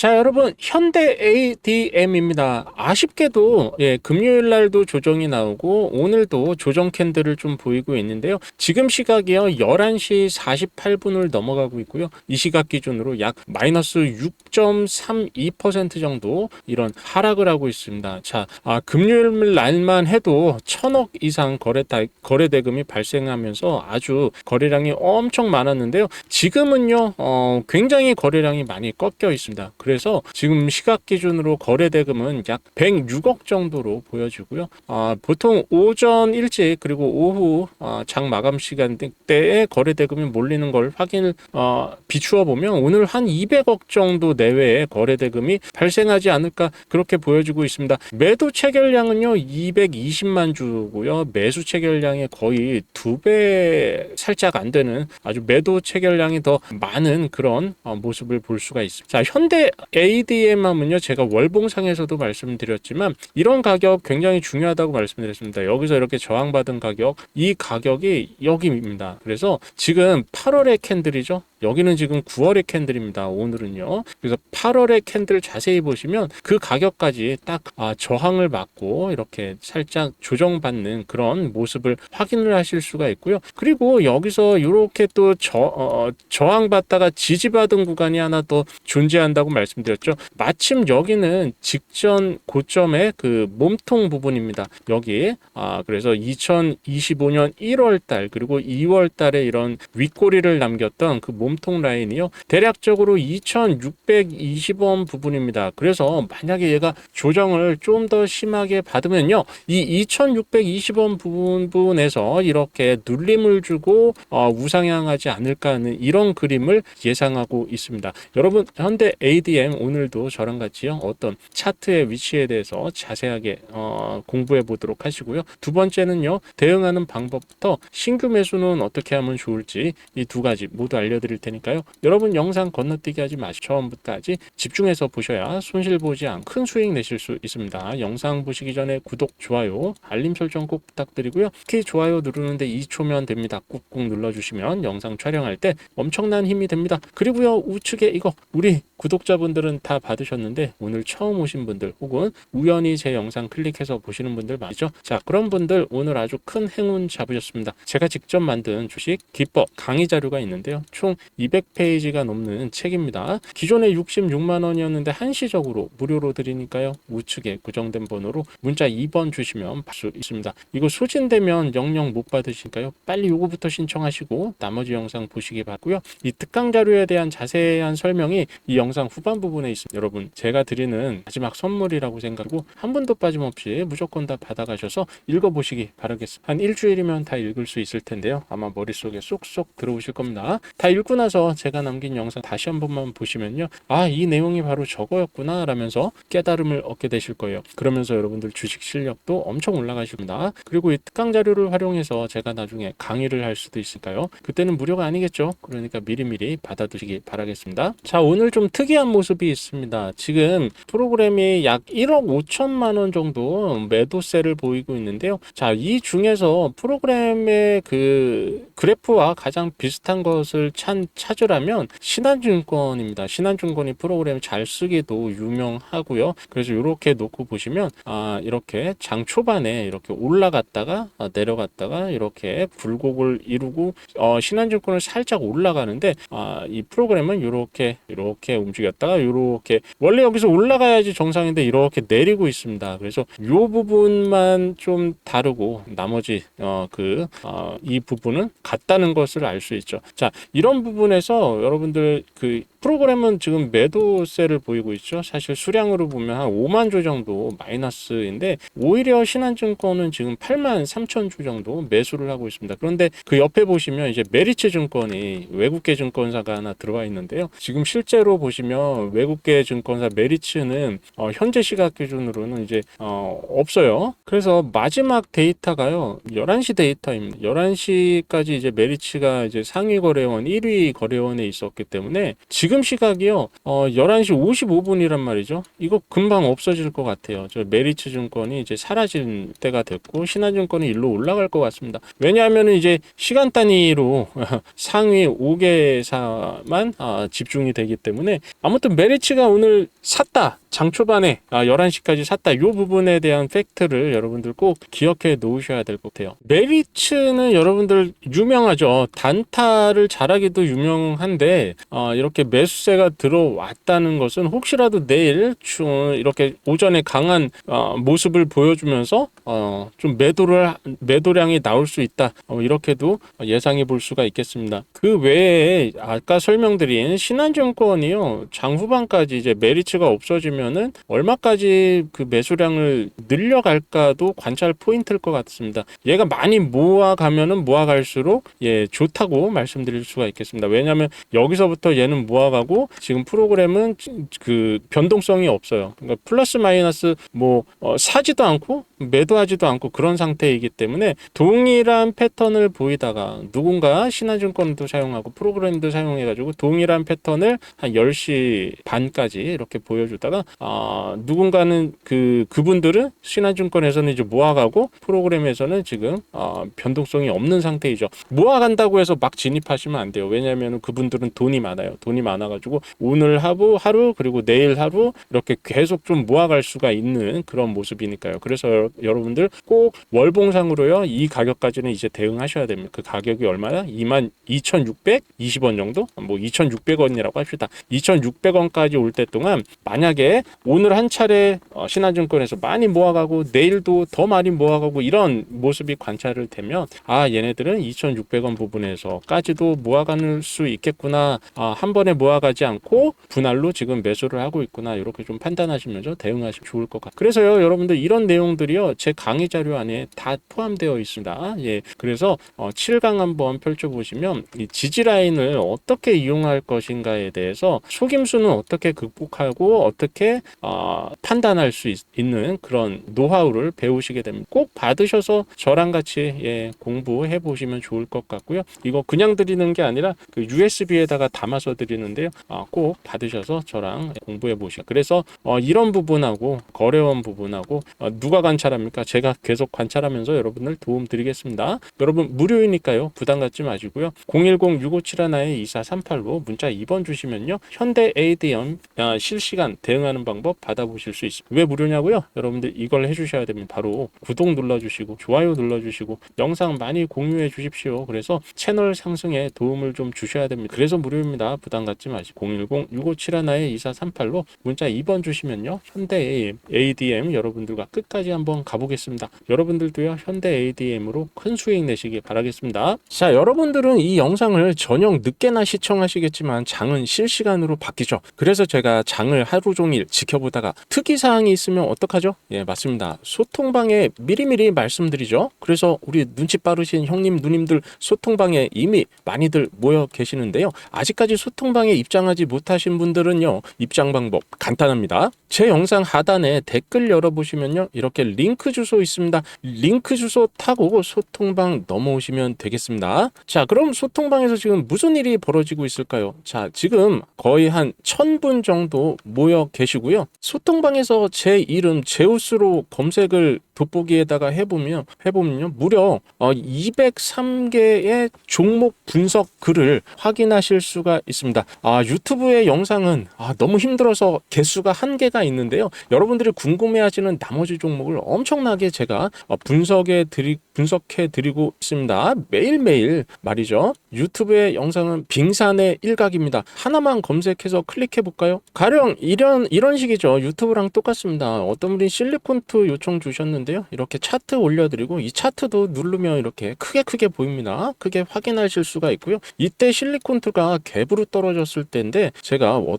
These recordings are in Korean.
자, 여러분, 현대 ADM입니다. 아쉽게도, 예, 금요일 날도 조정이 나오고, 오늘도 조정 캔들을 좀 보이고 있는데요. 지금 시각이요, 11시 48분을 넘어가고 있고요. 이 시각 기준으로 약 마이너스 6.32% 정도 이런 하락을 하고 있습니다. 자, 아, 금요일 날만 해도 천억 이상 거래, 거래 대금이 발생하면서 아주 거래량이 엄청 많았는데요. 지금은요, 어, 굉장히 거래량이 많이 꺾여 있습니다. 그래서 지금 시각 기준으로 거래 대금은 약 106억 정도로 보여지고요. 아, 보통 오전 일찍 그리고 오후 아, 장 마감 시간 때에 거래 대금이 몰리는 걸 확인을 어, 비추어 보면 오늘 한 200억 정도 내외의 거래 대금이 발생하지 않을까 그렇게 보여지고 있습니다. 매도 체결량은요 220만 주고요. 매수 체결량의 거의 두 배 살짝 안 되는 아주 매도 체결량이 더 많은 그런 어, 모습을 볼 수가 있습니다. 자, 현대 ADM 하면요 제가 월봉상에서도 말씀드렸지만 이런 가격 굉장히 중요하다고 말씀드렸습니다. 여기서 이렇게 저항받은 가격 이 가격이 여기입니다. 그래서 지금 8월의 캔들이죠. 여기는 지금 9월의 캔들입니다. 오늘은요. 그래서 8월의 캔들 자세히 보시면 그 가격까지 딱 아, 저항을 받고 이렇게 살짝 조정받는 그런 모습을 확인을 하실 수가 있고요. 그리고 여기서 이렇게 또 저, 어, 저항받다가 지지받은 구간이 하나 더 존재한다고 말씀 드렸죠. 마침 여기는 직전 고점의 그 몸통 부분입니다. 여기 아 그래서 2025년 1월 달 그리고 2월 달에 이런 윗꼬리를 남겼던 그 몸통 라인이요. 대략적으로 2620원 부분입니다. 그래서 만약에 얘가 조정을 좀 더 심하게 받으면요. 이 2620원 부분에서 이렇게 눌림을 주고 어, 우상향하지 않을까 하는 이런 그림을 예상하고 있습니다. 여러분 현대 ADM 오늘도 저랑 같이요. 어떤 차트의 위치에 대해서 자세하게 어, 공부해 보도록 하시고요. 두 번째는요. 대응하는 방법부터 신규 매수는 어떻게 하면 좋을지 이 두 가지 모두 알려드릴 테니까요. 여러분 영상 건너뛰기 하지 마시고 처음부터까지 집중해서 보셔야 손실 보지 않고 큰 수익 내실 수 있습니다. 영상 보시기 전에 구독, 좋아요, 알림 설정 꼭 부탁드리고요. 특히 좋아요 누르는데 2초면 됩니다. 꾹꾹 눌러주시면 영상 촬영할 때 엄청난 힘이 됩니다. 그리고요 우측에 이거 우리 구독자분 들은 다 받으셨는데 오늘 처음 오신 분들 혹은 우연히 제 영상 클릭해서 보시는 분들 많죠? 자 그런 분들 오늘 아주 큰 행운 잡으셨습니다. 제가 직접 만든 주식 기법 강의 자료가 있는데요. 총 200페이지가 넘는 책입니다. 기존에 66만 원이었는데 한시적으로 무료로 드리니까요. 우측에 고정된 번호로 문자 2번 주시면 받을 수 있습니다. 이거 소진되면 영영 못 받으시니까요. 빨리 요거부터 신청하시고 나머지 영상 보시기 바라고요. 이 특강 자료에 대한 자세한 설명이 이 영상 후반 부분에 있습니다. 여러분 제가 드리는 마지막 선물이라고 생각하고 한 분도 빠짐없이 무조건 다 받아가셔서 읽어보시기 바라겠습니다. 한 일주일이면 다 읽을 수 있을 텐데요. 아마 머릿속에 쏙쏙 들어오실 겁니다. 다 읽고 나서 제가 남긴 영상 다시 한 번만 보시면요. 아, 이 내용이 바로 저거였구나 라면서 깨달음을 얻게 되실 거예요. 그러면서 여러분들 주식 실력도 엄청 올라가십니다. 그리고 이 특강 자료를 활용해서 제가 나중에 강의를 할 수도 있을까요? 그때는 무료가 아니겠죠? 그러니까 미리미리 받아두시기 바라겠습니다. 자, 오늘 좀 특이한 모습 이 있습니다. 지금 프로그램이 약 1억 5천만 원 정도 매도세를 보이고 있는데요. 자, 이 중에서 프로그램의 그 그래프와 가장 비슷한 것을 찬, 찾으라면 신한증권입니다. 신한증권이 프로그램 잘 쓰기도 유명하고요. 그래서 이렇게 놓고 보시면 아, 이렇게 장 초반에 이렇게 올라갔다가 아, 내려갔다가 이렇게 굴곡을 이루고 어, 신한증권을 살짝 올라가는데 아, 이 프로그램은 이렇게 이렇게 움직였다가 이렇게 원래 여기서 올라가야지 정상인데 이렇게 내리고 있습니다. 그래서 이 부분만 좀 다르고 나머지 어, 그, 어, 이 부분은 같다는 것을 알 수 있죠. 자, 이런 부분에서 여러분들 그 프로그램은 지금 매도세를 보이고 있죠. 사실 수량으로 보면 한 5만 주 정도 마이너스인데 오히려 신한증권은 지금 8만 3천 주 정도 매수를 하고 있습니다. 그런데 그 옆에 보시면 이제 메리츠 증권이 외국계 증권사가 하나 들어와 있는데요. 지금 실제로 보시면 외국계 증권사 메리츠는 어, 현재 시각 기준으로는 이제 어, 없어요. 그래서 마지막 데이터가요. 11시 데이터입니다. 11시까지 이제 메리츠가 이제 상위 거래원 1위 거래원에 있었기 때문에 지금 시각이요. 어, 11시 55분이란 말이죠. 이거 금방 없어질 것 같아요. 저 메리츠 증권이 이제 사라질 때가 됐고 신한증권이 일로 올라갈 것 같습니다. 왜냐하면 이제 시간 단위로 상위 5개사만 아, 집중이 되기 때문에 아무튼 아무튼 메리츠가 오늘 샀다. 장 초반에 아, 11시까지 샀다. 이 부분에 대한 팩트를 여러분들 꼭 기억해 놓으셔야 될 것 같아요. 메리츠는 여러분들 유명하죠. 단타를 잘하기도 유명한데 어, 이렇게 매수세가 들어왔다는 것은 혹시라도 내일 추- 이렇게 오전에 강한 어, 모습을 보여주면서 어, 좀 매도를 매도량이 나올 수 있다. 어, 이렇게도 예상해 볼 수가 있겠습니다. 그 외에 아까 설명드린 신한증권이요 장 후반까지 이제 메리츠가 없어지면은 얼마까지 그 매수량을 늘려갈까도 관찰 포인트일 것 같습니다. 얘가 많이 모아가면은 모아갈수록 예 좋다고 말씀드릴 수가 있겠습니다. 왜냐하면 여기서부터 얘는 모아가고 지금 프로그램은 그 변동성이 없어요. 그러니까 플러스 마이너스 뭐 어, 사지도 않고 매도하지도 않고 그런 상태이기 때문에 동일한 패턴을 보이다가 누군가 신한증권도 사용하고 프로그램도 사용해가지고 동일한 패턴을 한 10시 반까지 이렇게 보여주다가 아 누군가는 그 그분들은 신한증권에서는 이제 모아가고 프로그램에서는 지금 아, 변동성이 없는 상태이죠. 모아간다고 해서 막 진입하시면 안 돼요. 왜냐하면 그분들은 돈이 많아요. 돈이 많아가지고 오늘 하루 하루 그리고 내일 하루 이렇게 계속 좀 모아갈 수가 있는 그런 모습이니까요. 그래서 여- 여러분들 꼭 월봉상으로요 이 가격까지는 이제 대응하셔야 됩니다. 그 가격이 얼마나? 22,620원 정도? 뭐 2,600원이라고 합시다. 2,600원까지 올 때 동안 만약에 오늘 한 차례 어, 신한증권에서 많이 모아가고 내일도 더 많이 모아가고 이런 모습이 관찰을 되면 아 얘네들은 2,600원 부분에서까지도 모아갈 수 있겠구나. 아, 한 번에 모아가지 않고 분할로 지금 매수를 하고 있구나. 이렇게 좀 판단하시면서 대응하시면 좋을 것 같아요. 그래서요 여러분들 이런 내용들이요 제 강의 자료 안에 다 포함되어 있습니다. 예, 그래서 어, 7강 한번 펼쳐보시면 이 지지 라인을 어떻게 이용할 것인가에 대해서 속임수는 어떻게 극복하고 어떻게 어, 판단할 수 있, 는 그런 노하우를 배우시게 됩니다. 꼭 받으셔서 저랑 같이 예, 공부해 보시면 좋을 것 같고요. 이거 그냥 드리는 게 아니라 그 USB에다가 담아서 드리는데요. 아, 꼭 받으셔서 저랑 공부해 보시고 그래서 어, 이런 부분하고 거래원 부분하고 어, 누가 관찰 합니까? 제가 계속 관찰하면서 여러분들 도움 드리겠습니다. 여러분 무료이니까요. 부담 갖지 마시고요. 010-6571-2438로 문자 2번 주시면요. 현대 ADM 아, 실시간 대응하는 방법 받아보실 수 있습니다. 왜 무료냐고요? 여러분들 이걸 해주셔야 됩니다. 바로 구독 눌러주시고 좋아요 눌러주시고 영상 많이 공유해 주십시오. 그래서 채널 상승에 도움을 좀 주셔야 됩니다. 그래서 무료입니다. 부담 갖지 마시고 010-6571-2438로 문자 2번 주시면요. 현대 ADM 여러분들과 끝까지 한번 가보겠습니다. 여러분들도요. 현대 ADM으로 큰 수익 내시기 바라겠습니다. 자, 여러분들은 이 영상을 저녁 늦게나 시청하시겠지만 장은 실시간으로 바뀌죠. 그래서 제가 장을 하루 종일 지켜보다가 특이 사항이 있으면 어떡하죠? 예, 맞습니다. 소통방에 미리미리 말씀드리죠. 그래서 우리 눈치 빠르신 형님 누님들 소통방에 이미 많이들 모여 계시는데요. 아직까지 소통방에 입장하지 못하신 분들은요. 입장 방법 간단합니다. 제 영상 하단에 댓글 열어보시면요. 이렇게 링크 주소 있습니다. 링크 주소 타고 소통방 넘어오시면 되겠습니다. 자, 그럼 소통방에서 지금 무슨 일이 벌어지고 있을까요? 자, 지금 거의 한 1000분 정도 모여 계시고요. 소통방에서 제 이름 제우스로 검색을 돋보기에다가 해보면 해보면요 무려 어, 203개의 종목 분석 글을 확인하실 수가 있습니다. 아 유튜브의 영상은 아, 너무 힘들어서 개수가 한계가 있는데요. 여러분들이 궁금해하시는 나머지 종목을 엄청나게 제가 어, 분석해 드리 분석해 드리고 있습니다. 매일매일 말이죠. 유튜브의 영상은 빙산의 일각입니다. 하나만 검색해서 클릭해 볼까요? 가령 이런 이런 식이죠. 유튜브랑 똑같습니다. 어떤 분이 실리콘트 요청 주셨는데 요. 이렇게 차트 올려드리고 이 차트도 누르면 이렇게 크게 크게 보입니다. 크게 확인하실 수가 있고요. 이때 실리콘트가 갭으로 떨어졌을 때인데 제가 어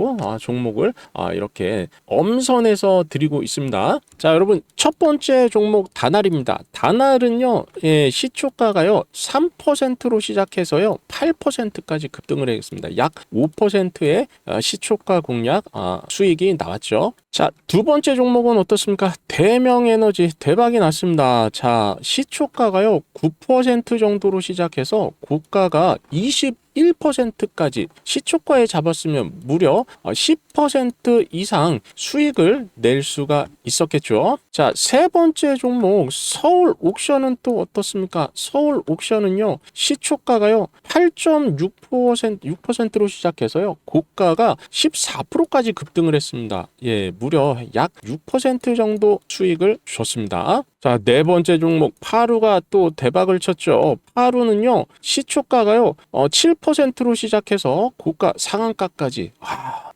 아, 종목을 아, 이렇게 엄선해서 드리고 있습니다. 자, 여러분 첫 번째 종목 다날입니다. 다날은요. 예, 시초가가요. 3%로 시작해서요. 8%까지 급등을 했습니다. 약 5%의 어, 시초가 공략 아, 수익이 나왔죠. 자, 두 번째 종목은 어떻습니까? 대명에너지 대박이 났습니다. 자, 시초가가요. 9% 정도로 시작해서 고가가 21%까지 시초가에 잡았으면 무려 10% 이상 수익을 낼 수가 있었겠죠. 자, 세 번째 종목 서울 옥션은 또 어떻습니까? 서울 옥션은요. 시초가가요. 8.6% 6%로 시작해서요. 고가가 14%까지 급등을 했습니다. 예, 무려 약 6% 정도 수익을 줬습니다. 자, 네 번째 종목 파루가 또 대박을 쳤죠. 파루는요. 시초가가요. 어, 7%로 시작해서 고가 상한가까지 아,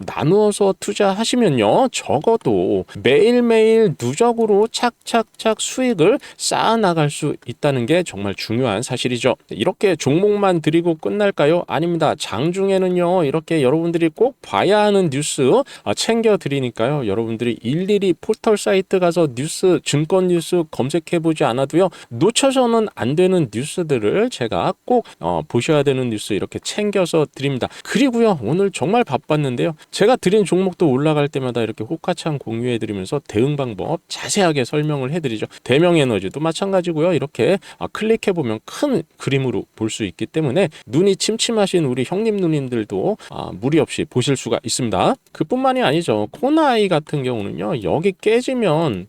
나누어서 투자하시면요, 적어도 매일매일 누적으로 착착착 수익을 쌓아 나갈 수 있다는 게 정말 중요한 사실이죠. 이렇게 종목만 드리고 끝날까요? 아닙니다. 장중에는요, 이렇게 여러분들이 꼭 봐야 하는 뉴스 아, 챙겨 드리니까요. 여러분들이 일일이 포털 사이트 가서 뉴스, 증권 뉴스 검색해 보지 않아도요, 놓쳐서는 안 되는 뉴스들을 제가 꼭 어, 보셔야 되는 뉴스 이렇게 챙겨서 드립니다. 그리고요, 오늘 정말 바빴는데요. 제가 드린 종목도 올라갈 때마다 이렇게 호카창 공유해 드리면서 대응 방법 자세하게 설명을 해 드리죠. 대명 에너지도 마찬가지고요. 이렇게 아, 클릭해 보면 큰 그림으로 볼 수 있기 때문에 눈이 침침하신 우리 형님 누님들도 아, 무리 없이 보실 수가 있습니다. 그뿐만이 아니죠. 코나이 같은 경우는요. 여기 깨지면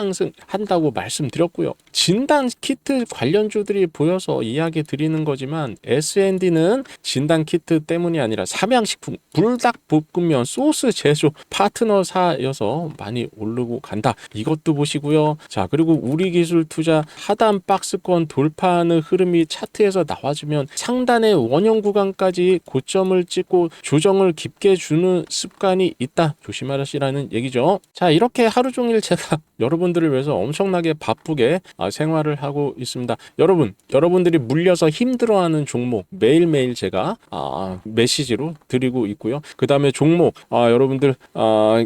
승한다고 말씀드렸고요. 진단 키트 관련주들이 보여서 이야기 드리는 거지만 S&D는 진단 키트 때문이 아니라 삼양식품 불닭볶음면 소스 제조 파트너사여서 많이 오르고 간다. 이것도 보시고요. 자 그리고 우리 기술 투자 하단 박스권 돌파하는 흐름이 차트에서 나와주면 상단의 원형 구간까지 고점을 찍고 조정을 깊게 주는 습관이 있다. 조심하시라는 얘기죠. 자 이렇게 하루 종일 제가 여러분 여러분들을 위해서 엄청나게 바쁘게 아, 생활을 하고 있습니다. 여러분, 여러분들이 물려서 힘들어하는 종목 매일매일 제가 아, 메시지로 드리고 있고 요. 그 다음에 종목 아, 여러분들 아,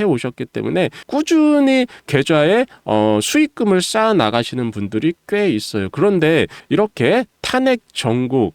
해 오셨기 때문에 꾸준히 계좌에 어, 수익금을 쌓아 나가시는 분들이 꽤 있어요. 그런데 이렇게 탄핵 전국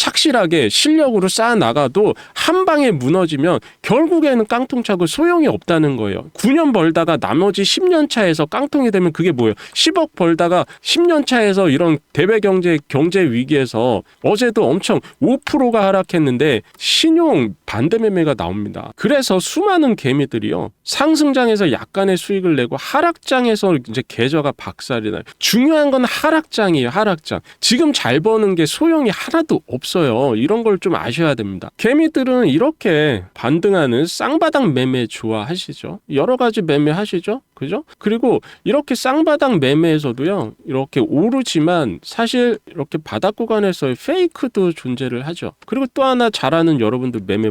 착실하게 실력으로 쌓아 나가도 한 방에 무너지면 결국에는 깡통 차고 소용이 없다는 거예요. 9년 벌다가 나머지 10년 차에서 깡통이 되면 그게 뭐예요? 10억 벌다가 10년 차에서 이런 대외 경제 경제 위기에서 어제도 엄청 5%가 하락했는데 신용 반대 매매가 나옵니다. 그래서 수많은 개미들이요. 상승장에서 약간의 수익을 내고 하락장에서 이제 계좌가 박살이 나요. 중요한 건 하락장이에요. 하락장. 지금 잘 버는 게 소용이 하나도 없어요. 이런 걸 좀 아셔야 됩니다. 개미들은 이렇게 반등하는 쌍바닥 매매 좋아하시죠. 여러 가지 매매 하시죠. 그죠? 그리고 이렇게 쌍바닥 매매에서도요. 이렇게 오르지만 사실 이렇게 바닥 구간에서의 페이크도 존재를 하죠. 그리고 또 하나 잘하는 여러분들 매매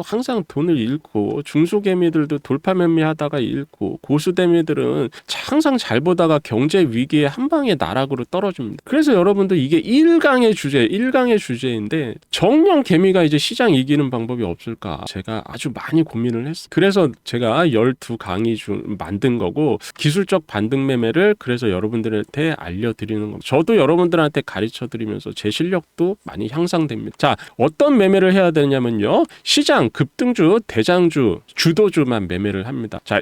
항상 돈을 잃고 중소 개미들도 돌파 매매하다가 잃고 고수 개미들은 항상 잘 보다가 경제 위기에 한 방에 나락으로 떨어집니다. 그래서 여러분들 이게 1강의 주제, 1강의 주제인데 정령 개미가 이제 시장 이기는 방법이 없을까? 제가 아주 많이 고민을 했어요. 그래서 제가 12강의 중 만든 거고 기술적 반등 매매를 그래서 여러분들한테 알려드리는 겁니다. 저도 여러분들한테 가르쳐 드리면서 제 실력도 많이 향상됩니다. 자, 어떤 매매를 해야 되냐면요. 시장 급등주, 대장주, 주도주만 매매를 합니다. 자,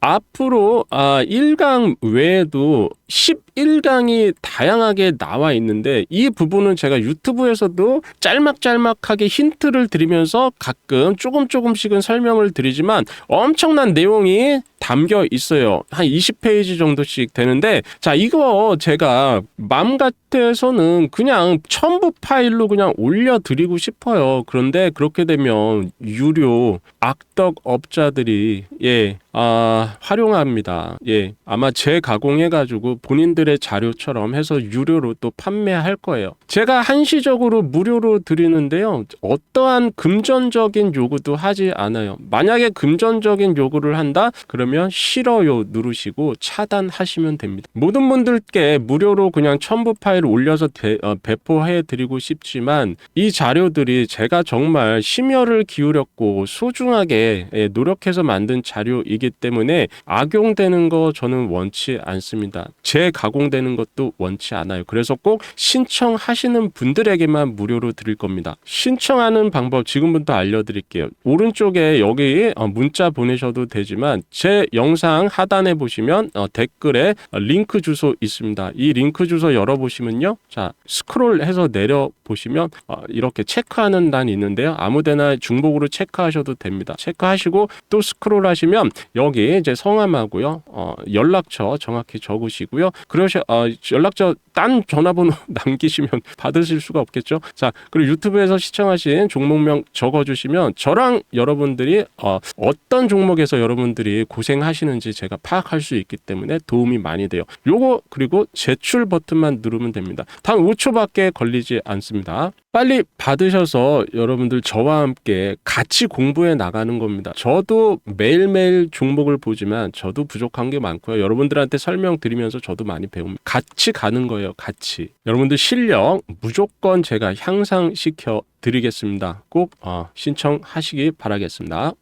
앞으로 아 1강 외에도 11강이 다양하게 나와 있는데 이 부분은 제가 유튜브에서도 짤막짤막하게 힌트를 드리면서 가끔 조금 조금씩은 설명을 드리지만 엄청난 내용이 담겨 있어요. 한 20페이지 정도씩 되는데 자 이거 제가 맘 같아서는 그냥 첨부 파일로 그냥 올려드리고 싶어요. 그런데 그렇게 되면 유료 악덕 업자들이 예 아, 활용합니다. 예, 아마 재가공해가지고 본인들의 자료처럼 해서 유료로 또 판매할 거예요. 제가 한시적으로 무료로 드리는데요. 어떠한 금전적인 요구도 하지 않아요. 만약에 금전적인 요구를 한다? 그러면 싫어요 누르시고 차단하시면 됩니다. 모든 분들께 무료로 그냥 첨부 파일 올려서 대- 어, 배포해 드리고 싶지만 이 자료들이 제가 정말 심혈을 기울였고 소중하게 예, 노력해서 만든 자료이기 때문에 악용되는 거 저는 원치 않습니다. 재가공되는 것도 원치 않아요. 그래서 꼭 신청하시는 분들에게만 무료로 드릴 겁니다. 신청하는 방법 지금부터 알려드릴게요. 오른쪽에 여기 어, 문자 보내셔도 되지만 제 영상 하단에 보시면 어, 댓글에 어, 링크 주소 있습니다. 이 링크 주소 열어보시면요. 자 스크롤해서 내려 보시면 어, 이렇게 체크하는 단이 있는데요. 아무데나 중복으로 체크하셔도 됩니다. 체크하시고 또 스크롤하시면 여기 이제 성함하고요, 어, 연락처 정확히 적으시고요. 그러셔 어, 연락처 딴 전화번호 남기시면 받으실 수가 없겠죠. 자 그리고 유튜브에서 시청하신 종목명 적어주시면 저랑 여러분들이 어, 어떤 종목에서 여러분들이 고생하시는지 제가 파악할 수 있기 때문에 도움이 많이 돼요. 요거 그리고 제출 버튼만 누르면 됩니다. 단 5초밖에 걸리지 않습니다. 빨리 받으셔서 여러분들 저와 함께 같이 공부해 나가는 겁니다. 저도 매일매일 종목을 보지만 저도 부족한 게 많고요. 여러분들한테 설명드리면서 저도 많이 배웁니다. 같이 가는 거예요. 같이. 여러분들 실력 무조건 제가 향상시켜 드리겠습니다. 꼭 어, 신청하시기 바라겠습니다.